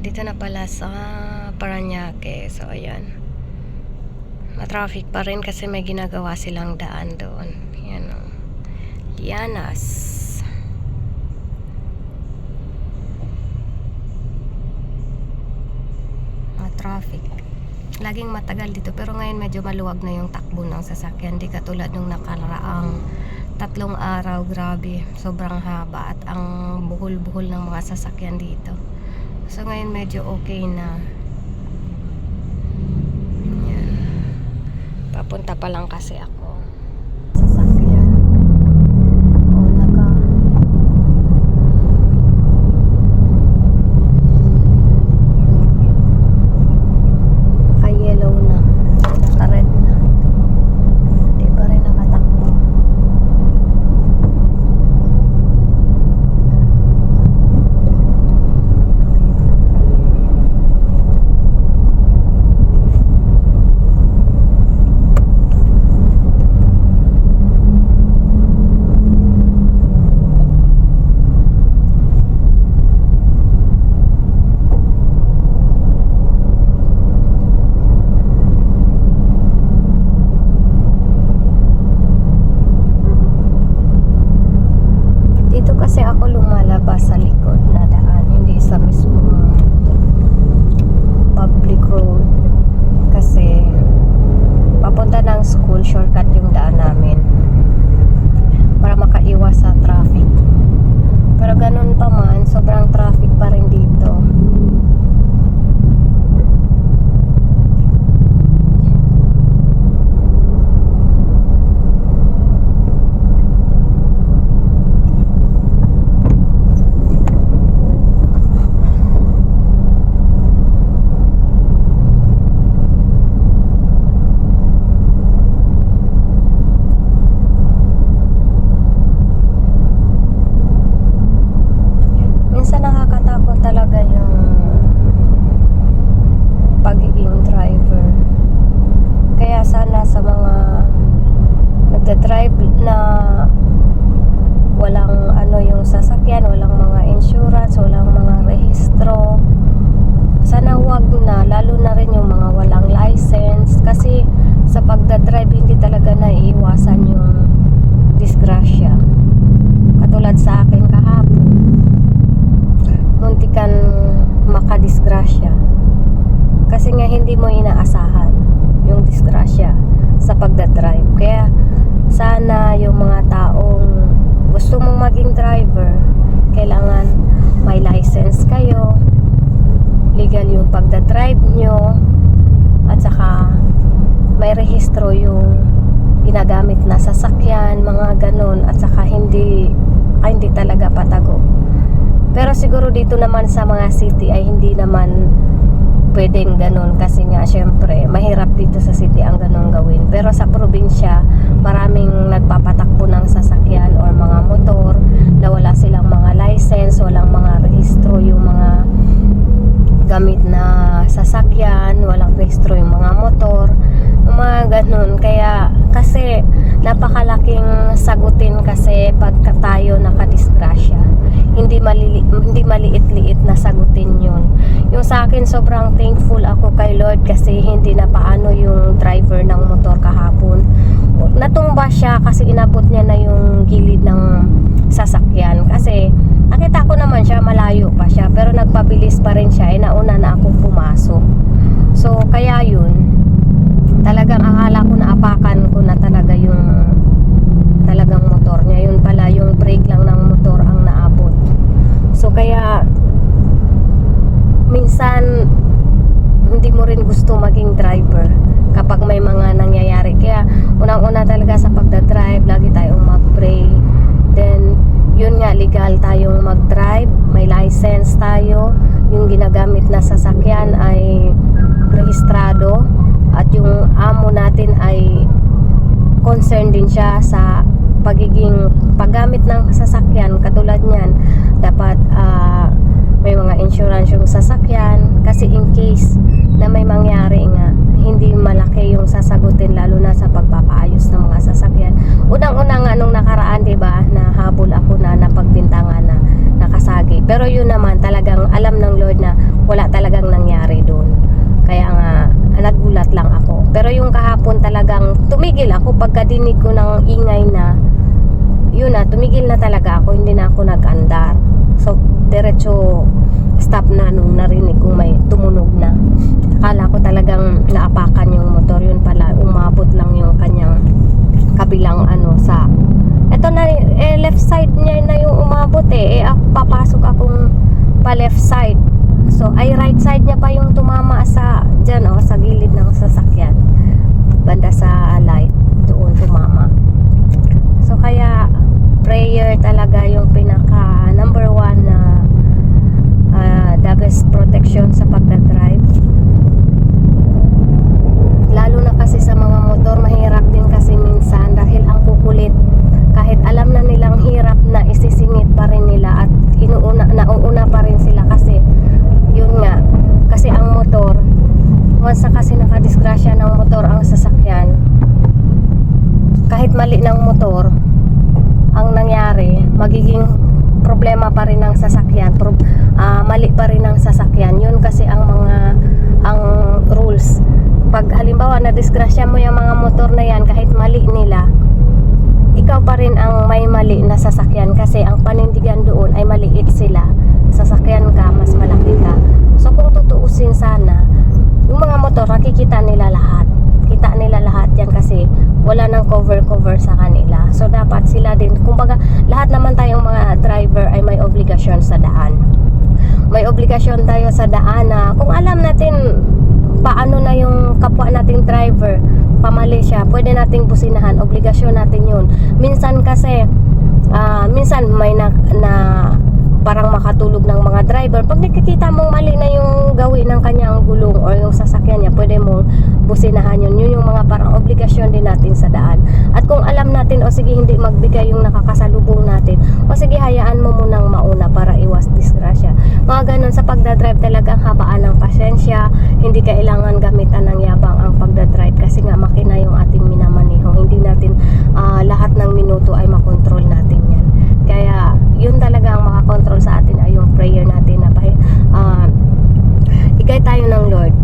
Dito na pala sa Paranaque. So, ayan. Ma-traffic pa rin kasi may ginagawa silang daan doon. Yan o. Lianas. Ma-traffic. Laging matagal dito pero ngayon medyo maluwag na yung takbo ng sasakyan. Di katulad nung nakaraang tatlong araw. Grabe. Sobrang haba at ang buhol-buhol ng mga sasakyan dito. So ngayon medyo okay na. Yan. Papunta pa lang kasi ako. Katulad sa akin kahapon. Muntikan makadisgrasya. Kasi nga hindi mo inaasahan yung disgrasya sa pagdadrive. Kaya sana yung mga taong gusto mong maging driver kailangan may license kayo legal yung pagdadrive nyo at saka may rehistro yung ginagamit na sasakyan mga ganun at saka hindi ay hindi talaga patago pero siguro dito naman sa mga city ay hindi naman pwedeng ganun kasi nga syempre mahirap dito sa city ang ganun gawin. Pero sa probinsya, maraming nagpapatakbo ng sasakyan or mga motor na wala silang mga license, walang mga rehistro yung mga gamit na sasakyan, walang rehistro yung mga motor, yung mga ganun. Kaya kasi napakalaking sagutin kasi pagka tayo nakadisgrasya hindi malili hindi maliit-liit na sagutin yun. Yung sa akin sobrang thankful ako kay Lord kasi hindi na paano yung driver ng motor kahapon. Natumba siya kasi inabot niya na yung gilid ng sasakyan kasi nakita ko naman siya malayo pa siya pero nagpabilis pa rin siya eh nauna na akong pumasok. So kaya yun talagang akala ko na apakan ko na talaga yung talagang motor niya. Yun pala yung brake lang ng motor ang naabot. Kaya minsan hindi mo rin gusto maging driver kapag may mga nangyayari. Kaya unang-una talaga sa pagdadrive, lagi tayong mag-pray. Then, yun nga, legal tayong mag-drive. May license tayo. Yung ginagamit na sasakyan ay rehistrado. At yung amo natin ay concerned din siya sa pagiging paggamit ng sasakyan katulad niyan dapat ah, may mga insurance yung sasakyan kasi in case na may mangyari nga hindi malaki yung sasagutin lalo na sa pagpapaayos ng mga sasakyan. Unang-una nga nung nakaraan, 'di ba, nahabol ako na napagbintangan na nakasagi. Pero yun naman talagang alam ng Lord na wala talagang nangyari doon. Kaya nga nagulat lang ako. Pero yung kahapon talagang tumigil ako pagkadinig ko ng ingay na yun na, tumigil na talaga ako, hindi na ako nag-andar. So, diretso stop na nung narinig kong may tumunog na. Akala ko talagang naapakan yung motor, yun pala, umabot lang yung kanyang kabilang ano sa eto na eh, left side niya na yung umabot eh, eh ako, papasok akong pa left side so ay right side niya pa yung tumama sa dyan oh, sa gilid ng sasakyan banda sa light doon tumama so kaya prayer talaga yung pinaka number one na ah, the best protection sa pagdadrive lalo na kasi sa mga motor mahirap din kasi minsan dahil ang kukulit kahit alam na nilang hirap na isisingit pa rin nila at inuuna nauuna pa rin sila kasi yun nga kasi ang motor once na kasi nakadisgrasya ng motor ang sasakyan kahit mali ng motor ang nangyari magiging problema pa rin ng sasakyan. Pro, ah, mali pa rin ng sasakyan. Yun kasi ang mga ang rules. Pag halimbawa na disgrasya mo yung mga motor na yan kahit mali nila ikaw pa rin ang may mali na sasakyan kasi ang panindigan doon ay maliit sila. Sasakyan ka mas malaki ka so kung tutuusin sana yung mga motor nakikita nila lahat kita nila lahat yan kasi wala nang cover cover sa kanila so dapat sila din kumbaga lahat naman tayong mga driver ay may obligasyon sa daan. May obligasyon tayo sa daan na kung alam natin paano na yung kapwa nating driver pamali siya, pwede nating businahan obligasyon natin yun. Minsan kasi ah, minsan may na, na parang makatulog ng mga driver. Pag nakikita mong mali na yung gawin ng kanyang gulong or yung sasakyan niya pwede mong businahan yun. Yun yung mga parang obligasyon din natin sa daan. At kung alam natin o sige hindi magbigay yung nakakasalubong natin o sige hayaan mo munang mauna para iwas disgrasya. Mga ganun sa pagdadrive talagang habaan ng pasensya hindi kailangan gamitan ng yabang ang pagdadrive kasi nga makina yung ating minamaneho hindi natin ah, lahat ng minuto ay makontrol natin yan kaya yun talaga ang makakontrol sa atin ay yung prayer natin na pahi- ah, igay tayo ng Lord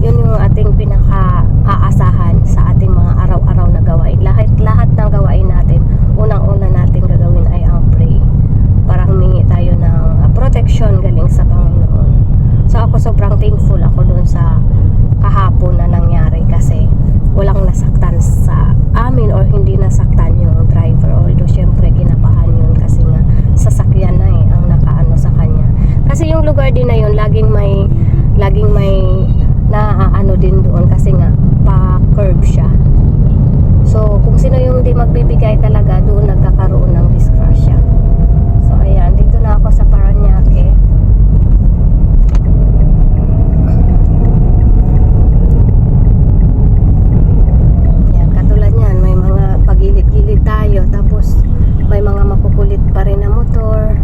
yun yung ating pinaka aasahan sa ating mga araw-araw na gawain lahat lahat ng gawain natin unang-una natin gagawin ay ang pray para humingi tayo ng ah, protection galing sa Panginoon so ako sobrang thankful ako doon sa kahapon na nangyari kasi walang nasaktan sa amin or hindi nasaktan yung driver although syempre kinabahan yun kasi nga sasakyan na eh ang nakaano sa kanya kasi yung lugar din na yun laging may laging may na ano din doon kasi nga pa curve siya so kung sino yung di magbibigay talaga doon nagkakaroon ng disgrasya so ayan dito na ako sa Paranaque Yan, katulad niyan, may mga pagilid-gilid tayo, tapos may mga makukulit pa rin na motor.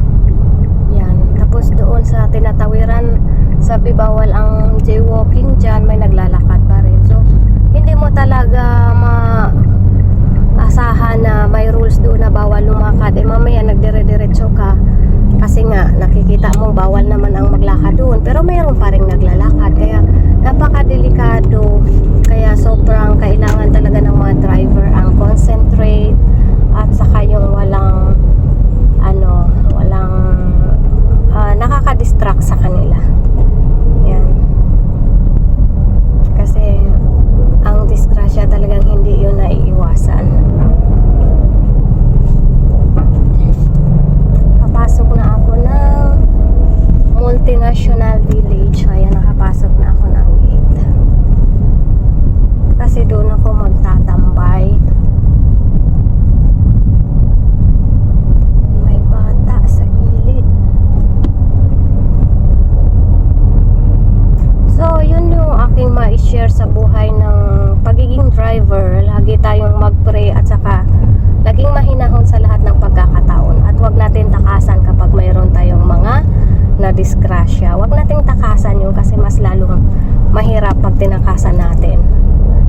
Yan, tapos doon sa tinatawiran, sabi bawal ang jaywalking dyan, may naglalakad pa rin. So, hindi mo talaga ma asahan na may rules doon na bawal lumakad. Eh mamaya nagdire-diretso ka kasi nga nakikita mo bawal naman ang maglakad doon. Pero mayroon pa rin naglalakad. Kaya napakadelikado. Kaya sobrang kailangan talaga ng mga driver ang concentrate at saka yung walang ano, walang ah, nakaka-distract sa kanila. Yan. Kasi ang disgrasya talagang hindi yun naiiwasan. Papasok na ako ng multinational village. Ayan, nakapasok na ako ng gate. Kasi doon ako magtatambay. May bata sa gilid. So, aking ma-share sa buhay ng pagiging driver. Lagi tayong mag-pray at saka laging mahinahon sa lahat ng pagkakataon. At wag natin takasan kapag mayroon tayong mga na disgrasya. Wag nating takasan yun kasi mas lalong mahirap pag tinakasan natin.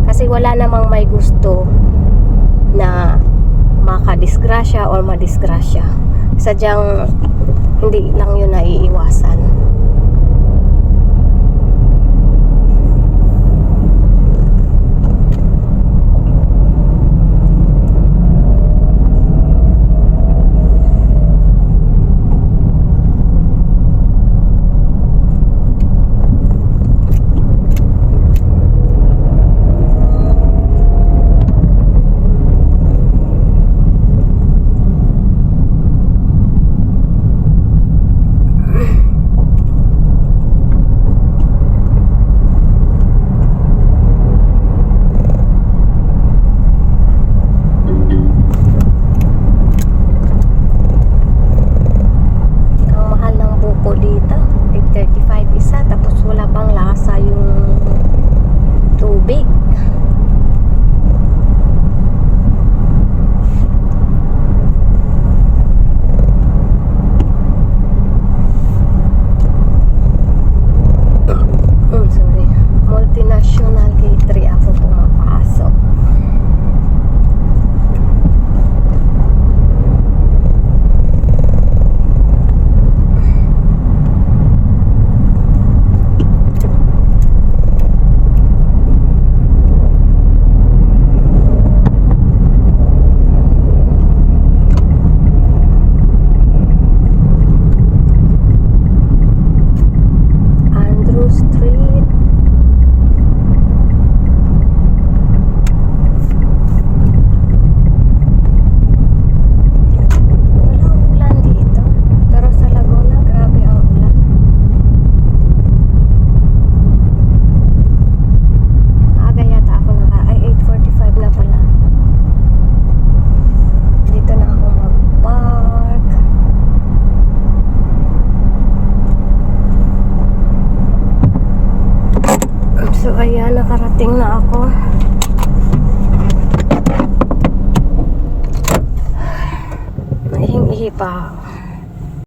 Kasi wala namang may gusto na makadisgrasya or madisgrasya. Sadyang hindi lang yun naiiwasan.